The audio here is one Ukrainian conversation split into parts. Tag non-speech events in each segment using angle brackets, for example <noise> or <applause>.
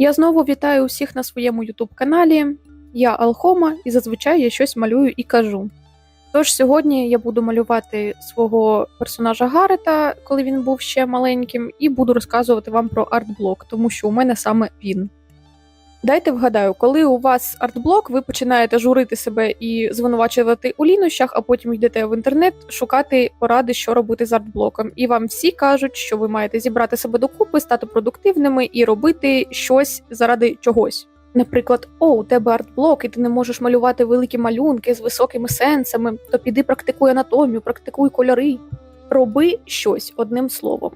Я знову вітаю усіх на своєму youtube каналі. Я Алхома і зазвичай я щось малюю і кажу. Тож сьогодні я буду малювати свого персонажа Гарета, коли він був ще маленьким, і буду розказувати вам про артблок, тому що у мене саме він. Дайте вгадаю, коли у вас артблок, ви починаєте журити себе і звинувачувати у лінощах, а потім йдете в інтернет шукати поради, що робити з артблоком. І вам всі кажуть, що ви маєте зібрати себе докупи, стати продуктивними і робити щось заради чогось. Наприклад, о, у тебе артблок, і ти не можеш малювати великі малюнки з високими сенсами, то піди практикуй анатомію, практикуй кольори. Роби щось одним словом.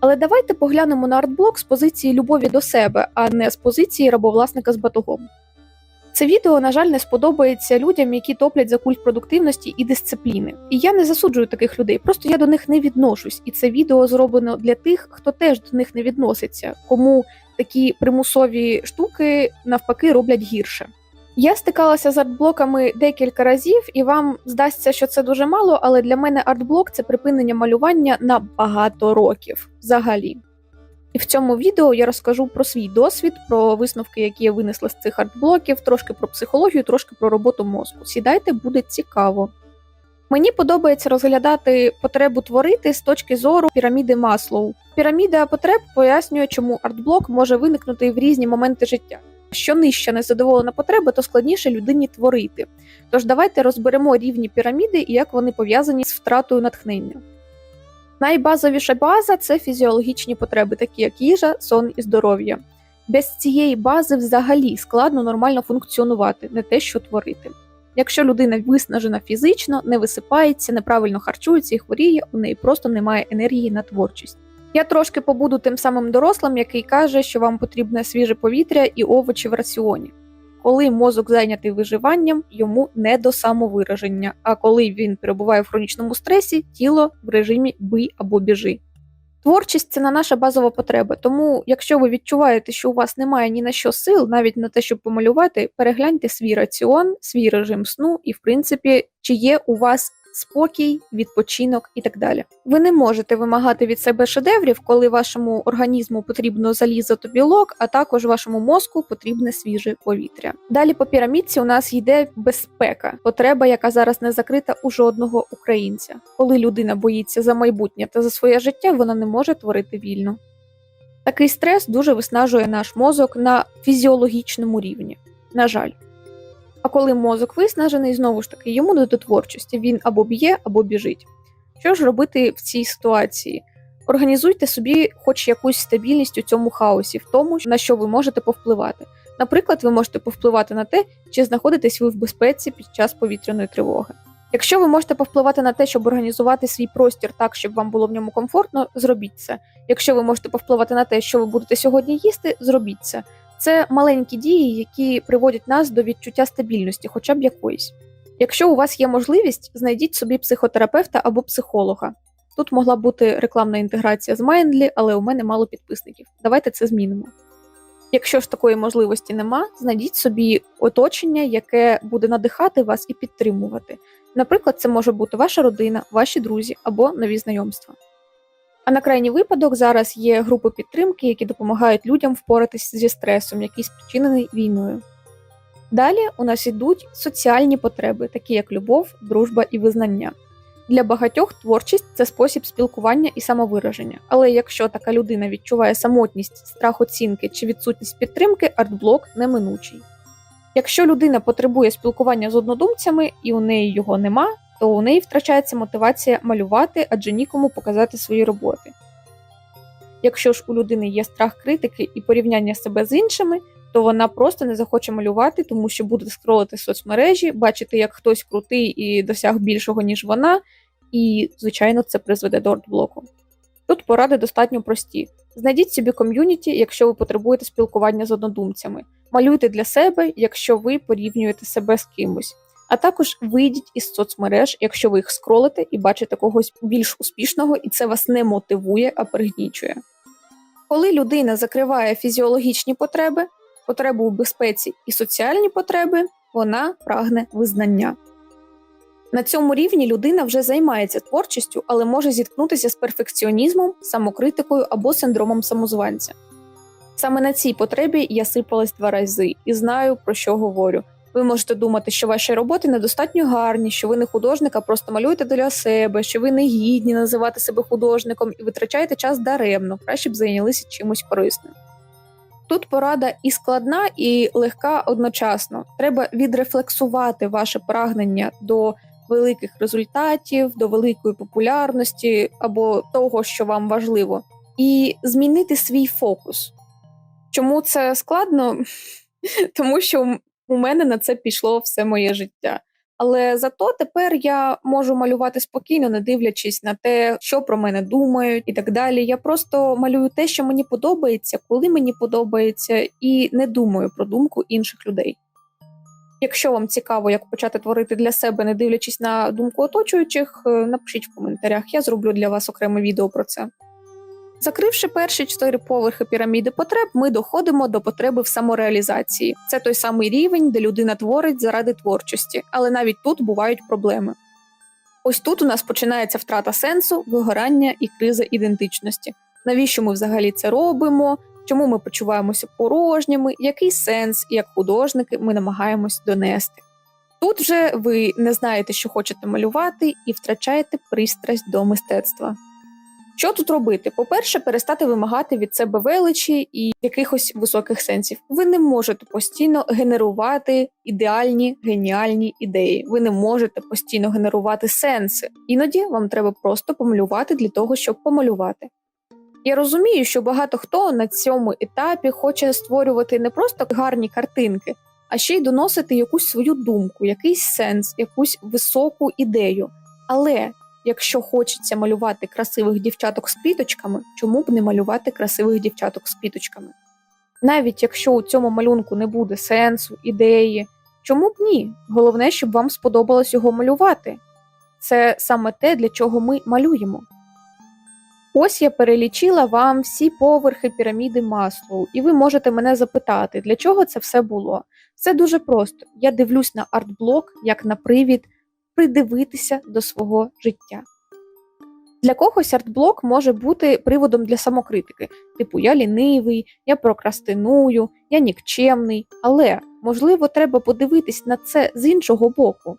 Але давайте поглянемо на артблок з позиції любові до себе, а не з позиції рабовласника з батогом. Це відео, на жаль, не сподобається людям, які топлять за культ продуктивності і дисципліни. І я не засуджую таких людей, просто я до них не відношусь. І це відео зроблено для тих, хто теж до них не відноситься, кому такі примусові штуки навпаки роблять гірше. Я стикалася з артблоками декілька разів, і вам здасться, що це дуже мало, але для мене артблок це припинення малювання на багато років взагалі. І в цьому відео я розкажу про свій досвід, про висновки, які я винесла з цих артблоків, трошки про психологію, трошки про роботу мозку. Сідайте, буде цікаво. Мені подобається розглядати потребу творити з точки зору піраміди Маслоу. Піраміда потреб пояснює, чому артблок може виникнути в різні моменти життя. Що нижча незадоволена потреба, то складніше людині творити. Тож давайте розберемо рівні піраміди і як вони пов'язані з втратою натхнення. Найбазовіша база це фізіологічні потреби, такі як їжа, сон і здоров'я. Без цієї бази взагалі складно нормально функціонувати, не те, що творити. Якщо людина виснажена фізично, не висипається, неправильно харчується і хворіє, у неї просто немає енергії на творчість. Я трошки побуду тим самим дорослим, який каже, що вам потрібне свіже повітря і овочі в раціоні. Коли мозок зайнятий виживанням, йому не до самовираження, а коли він перебуває в хронічному стресі, тіло в режимі бий або біжи. Творчість це не наша базова потреба, тому якщо ви відчуваєте, що у вас немає ні на що сил, навіть на те, щоб помалювати, перегляньте свій раціон, свій режим сну і, в принципі, чи є у вас спокій, відпочинок і так далі. Ви не можете вимагати від себе шедеврів, коли вашому організму потрібно залізо та білок, а також вашому мозку потрібне свіже повітря. Далі по пірамідці у нас йде безпека, потреба, яка зараз не закрита у жодного українця. Коли людина боїться за майбутнє та за своє життя, вона не може творити вільно. Такий стрес дуже виснажує наш мозок на фізіологічному рівні. На жаль. А коли мозок виснажений, знову ж таки, йому не до творчості, він або б'є, або біжить. Що ж робити в цій ситуації? Організуйте собі хоч якусь стабільність у цьому хаосі, в тому, на що ви можете повпливати. Наприклад, ви можете повпливати на те, чи знаходитесь ви в безпеці під час повітряної тривоги. Якщо ви можете повпливати на те, щоб організувати свій простір так, щоб вам було в ньому комфортно, зробіть це. Якщо ви можете повпливати на те, що ви будете сьогодні їсти, зробіть це. Це маленькі дії, які приводять нас до відчуття стабільності, хоча б якоїсь. Якщо у вас є можливість, знайдіть собі психотерапевта або психолога. Тут могла бути рекламна інтеграція з Mindly, але у мене мало підписників. Давайте це змінимо. Якщо ж такої можливості нема, знайдіть собі оточення, яке буде надихати вас і підтримувати. Наприклад, це може бути ваша родина, ваші друзі або нові знайомства. А на крайній випадок зараз є групи підтримки, які допомагають людям впоратись зі стресом, який спричинений війною. Далі у нас йдуть соціальні потреби, такі як любов, дружба і визнання. Для багатьох творчість це спосіб спілкування і самовираження. Але якщо така людина відчуває самотність, страх оцінки чи відсутність підтримки, артблок неминучий. Якщо людина потребує спілкування з однодумцями і у неї його нема, то у неї втрачається мотивація малювати, адже нікому показати свої роботи. Якщо ж у людини є страх критики і порівняння себе з іншими, то вона просто не захоче малювати, тому що буде скролити соцмережі, бачити, як хтось крутий і досяг більшого, ніж вона, і, звичайно, це призведе до артблоку. Тут поради достатньо прості. Знайдіть собі ком'юніті, якщо ви потребуєте спілкування з однодумцями. Малюйте для себе, якщо ви порівнюєте себе з кимось. А також вийдіть із соцмереж, якщо ви їх скролите і бачите когось більш успішного, і це вас не мотивує, а пригнічує. Коли людина закриває фізіологічні потреби, потребу у безпеці і соціальні потреби, вона прагне визнання. На цьому рівні людина вже займається творчістю, але може зіткнутися з перфекціонізмом, самокритикою або синдромом самозванця. Саме на цій потребі я сипалась два рази і знаю, про що говорю. Ви можете думати, що ваші роботи недостатньо гарні, що ви не художник, а просто малюєте для себе, що ви не гідні називати себе художником і витрачаєте час даремно, краще б зайнялися чимось корисним. Тут порада і складна, і легка одночасно. Треба відрефлексувати ваше прагнення до великих результатів, до великої популярності або того, що вам важливо, і змінити свій фокус. Чому це складно? <laughs> Тому що у мене на це пішло все моє життя. Але зато тепер я можу малювати спокійно, не дивлячись на те, що про мене думають, і так далі. Я просто малюю те, що мені подобається, коли мені подобається, і не думаю про думку інших людей. Якщо вам цікаво, як почати творити для себе, не дивлячись на думку оточуючих, е, напишіть в коментарях, я зроблю для вас окреме відео про це. Закривши перші чотири поверхи піраміди потреб, ми доходимо до потреби в самореалізації. Це той самий рівень, де людина творить заради творчості, але навіть тут бувають проблеми. Ось тут у нас починається втрата сенсу, вигорання і криза ідентичності. Навіщо ми взагалі це робимо? Чому ми почуваємося порожніми? Який сенс, як художники, ми намагаємось донести? Тут вже ви не знаєте, що хочете малювати, і втрачаєте пристрасть до мистецтва. Що тут робити? По-перше, перестати вимагати від себе величі і якихось високих сенсів. Ви не можете постійно генерувати ідеальні геніальні ідеї. Ви не можете постійно генерувати сенси. Іноді вам треба просто помалювати для того, щоб помалювати. Я розумію, що багато хто на цьому етапі хоче створювати не просто гарні картинки, а ще й доносити якусь свою думку, якийсь сенс, якусь високу ідею. Але Якщо хочеться малювати красивих дівчаток з квіточками, чому б не малювати красивих дівчаток з квіточками? Навіть якщо у цьому малюнку не буде сенсу, ідеї, чому б ні? Головне, щоб вам сподобалось його малювати. Це саме те, для чого ми малюємо. Ось я перелічила вам всі поверхи піраміди Маслоу, і ви можете мене запитати, для чого це все було. Все дуже просто. Я дивлюсь на артблок як на привід придивитися до свого життя. Для когось артблок може бути приводом для самокритики, типу я лінивий, я прокрастиную, я нікчемний, але можливо треба подивитись на це з іншого боку.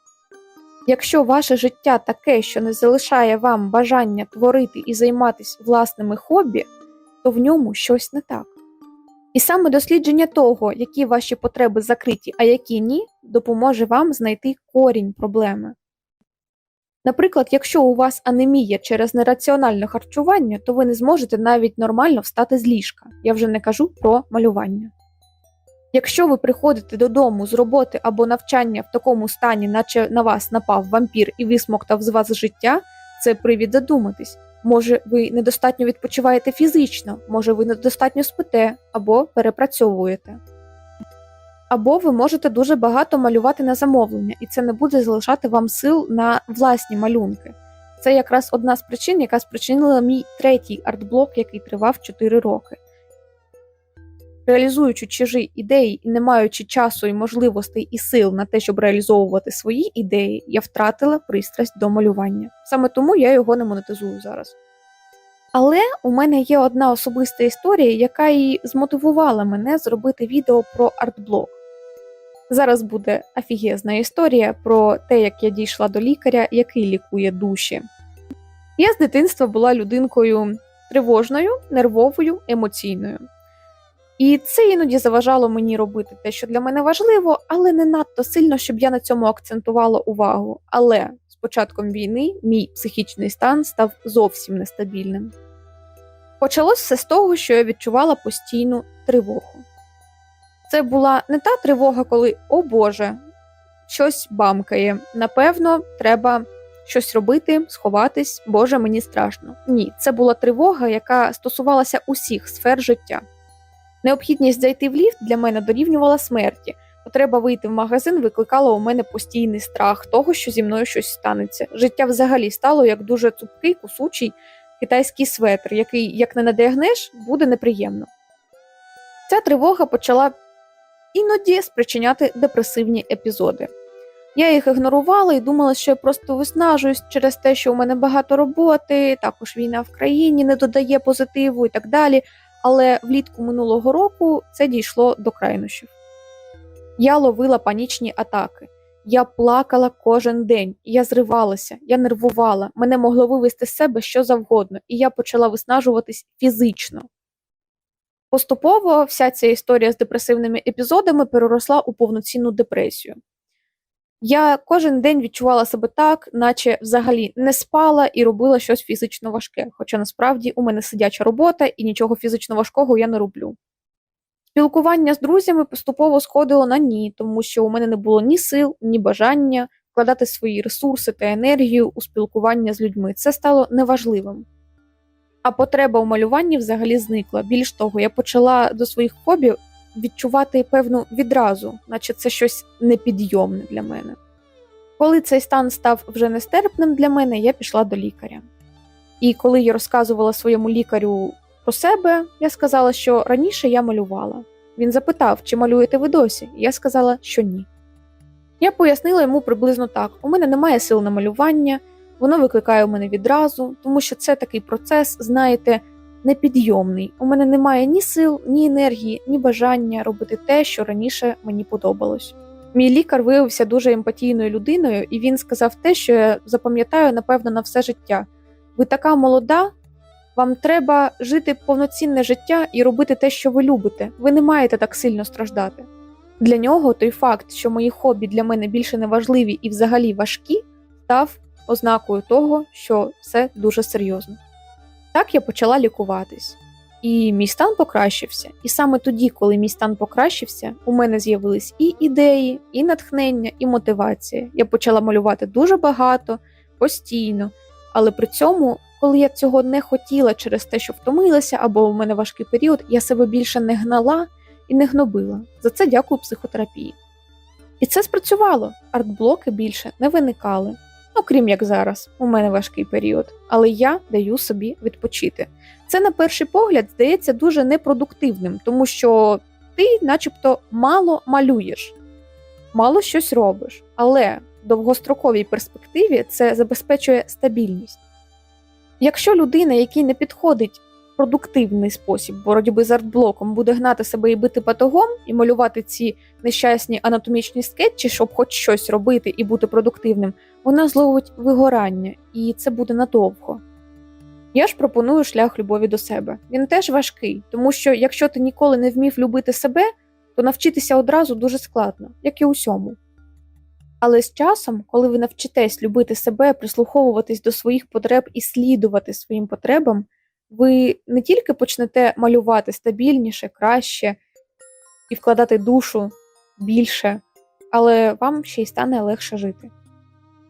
Якщо ваше життя таке, що не залишає вам бажання творити і займатися власними хобі, то в ньому щось не так. І саме дослідження того, які ваші потреби закриті, а які ні, допоможе вам знайти корінь проблеми. Наприклад, якщо у вас анемія через нераціональне харчування, то ви не зможете навіть нормально встати з ліжка. Я вже не кажу про малювання. Якщо ви приходите додому з роботи або навчання в такому стані, наче на вас напав вампір і висмоктав з вас життя, це привід задуматись. Може, ви недостатньо відпочиваєте фізично, може, ви недостатньо спите або перепрацьовуєте. Або ви можете дуже багато малювати на замовлення, і це не буде залишати вам сил на власні малюнки. Це якраз одна з причин, яка спричинила мій третій артблок, який тривав 4 роки. Реалізуючи чужі ідеї і не маючи часу і можливостей і сил на те, щоб реалізовувати свої ідеї, я втратила пристрасть до малювання. Саме тому я його не монетизую зараз. Але у мене є одна особиста історія, яка і змотивувала мене зробити відео про артблок. Зараз буде офігезна історія про те, як я дійшла до лікаря, який лікує душі. Я з дитинства була людинкою тривожною, нервовою, емоційною. І це іноді заважало мені робити те, що для мене важливо, але не надто сильно, щоб я на цьому акцентувала увагу. Але з початком війни мій психічний стан став зовсім нестабільним. Почалось все з того, що я відчувала постійну тривогу. Це була не та тривога, коли, о Боже, щось бамкає. Напевно, треба щось робити, сховатись, Боже, мені страшно. Ні, це була тривога, яка стосувалася усіх сфер життя. Необхідність зайти в ліфт для мене дорівнювала смерті. Потреба вийти в магазин викликала у мене постійний страх того, що зі мною щось станеться. Життя взагалі стало як дуже цупкий, кусучий китайський светр, який, як не надягнеш, буде неприємно. Ця тривога почала іноді спричиняти депресивні епізоди. Я їх ігнорувала і думала, що я просто виснажуюсь через те, що у мене багато роботи, також війна в країні не додає позитиву і так далі. але влітку минулого року це дійшло до крайнощів. Я ловила панічні атаки. Я плакала кожен день, я зривалася, я нервувала, мене могло вивести з себе що завгодно, і я почала виснажуватись фізично. Поступово вся ця історія з депресивними епізодами переросла у повноцінну депресію. Я кожен день відчувала себе так, наче взагалі не спала і робила щось фізично важке, хоча насправді у мене сидяча робота і нічого фізично важкого я не роблю. Спілкування з друзями поступово сходило на ні, тому що у мене не було ні сил, ні бажання вкладати свої ресурси та енергію у спілкування з людьми. Це стало неважливим. А потреба у малюванні взагалі зникла. Більш того, я почала до своїх хобі відчувати певну відразу, наче це щось непідйомне для мене. Коли цей стан став вже нестерпним для мене, я пішла до лікаря. І коли я розказувала своєму лікарю про себе, я сказала, що раніше я малювала. Він запитав, чи малюєте ви досі, я сказала, що ні. Я пояснила йому приблизно так: у мене немає сил на малювання, воно викликає у мене відразу, тому що це такий процес, знаєте, непідйомний. У мене немає ні сил, ні енергії, ні бажання робити те, що раніше мені подобалось. Мій лікар виявився дуже емпатійною людиною, і він сказав те, що я запам'ятаю, напевно, на все життя. Ви така молода, вам треба жити повноцінне життя і робити те, що ви любите. Ви не маєте так сильно страждати. Для нього той факт, що мої хобі для мене більше не важливі і взагалі важкі, став ознакою того, що все дуже серйозно. Так я почала лікуватись, і мій стан покращився. І саме тоді, коли мій стан покращився, у мене з'явились і ідеї, і натхнення, і мотивація. Я почала малювати дуже багато, постійно, але при цьому, коли я цього не хотіла через те, що втомилася, або у мене важкий період, я себе більше не гнала і не гнобила. За це дякую психотерапії. І це спрацювало. Артблоки більше не виникали. Окрім як зараз, у мене важкий період, але я даю собі відпочити. Це на перший погляд здається дуже непродуктивним, тому що ти, начебто, мало малюєш, мало щось робиш, але в довгостроковій перспективі це забезпечує стабільність. Якщо людина, якій не підходить продуктивний спосіб боротьби з артблоком, буде гнати себе і бити батогом, і малювати ці нещасні анатомічні скетчі, щоб хоч щось робити і бути продуктивним, вона зловить вигорання, і це буде надовго. Я ж пропоную шлях любові до себе. Він теж важкий, тому що якщо ти ніколи не вмів любити себе, то навчитися одразу дуже складно, як і усьому. Але з часом, коли ви навчитесь любити себе, прислуховуватись до своїх потреб і слідувати своїм потребам, ви не тільки почнете малювати стабільніше, краще і вкладати душу більше, але вам ще й стане легше жити.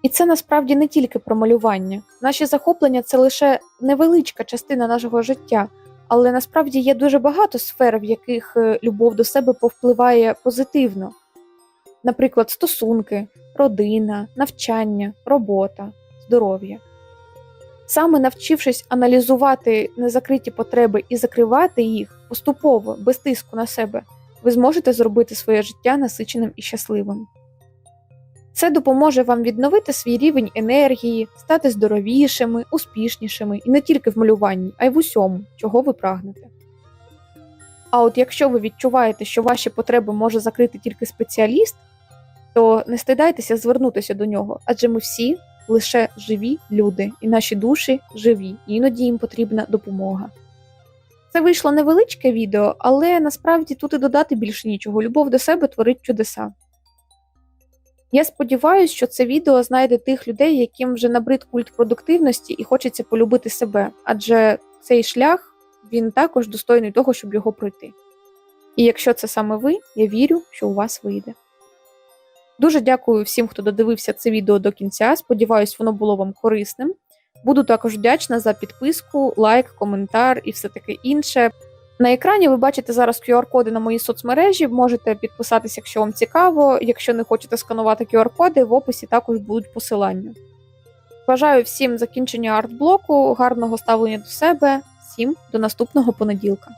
І це насправді не тільки про малювання. Наші захоплення це лише невеличка частина нашого життя, але насправді є дуже багато сфер, в яких е, любов до себе повпливає позитивно. Наприклад, стосунки, родина, навчання, робота, здоров'я. Саме навчившись аналізувати незакриті потреби і закривати їх поступово, без тиску на себе, ви зможете зробити своє життя насиченим і щасливим. Це допоможе вам відновити свій рівень енергії, стати здоровішими, успішнішими і не тільки в малюванні, а й в усьому, чого ви прагнете. А от якщо ви відчуваєте, що ваші потреби може закрити тільки спеціаліст, то не стидайтеся звернутися до нього, адже ми всі лише живі люди, і наші душі живі, і іноді їм потрібна допомога. Це вийшло невеличке відео, але насправді тут і додати більше нічого. Любов до себе творить чудеса. Я сподіваюся, що це відео знайде тих людей, яким вже набрид культ продуктивності і хочеться полюбити себе, адже цей шлях він також достойний того, щоб його пройти. І якщо це саме ви, я вірю, що у вас вийде. Дуже дякую всім, хто додивився це відео до кінця. Сподіваюсь, воно було вам корисним. Буду також вдячна за підписку, лайк, коментар і все таке інше. На екрані ви бачите зараз QR-коди на мої соцмережі. Можете підписатися, якщо вам цікаво. Якщо не хочете сканувати QR-коди, в описі також будуть посилання. Бажаю всім закінчення артблоку, гарного ставлення до себе. Всім до наступного понеділка.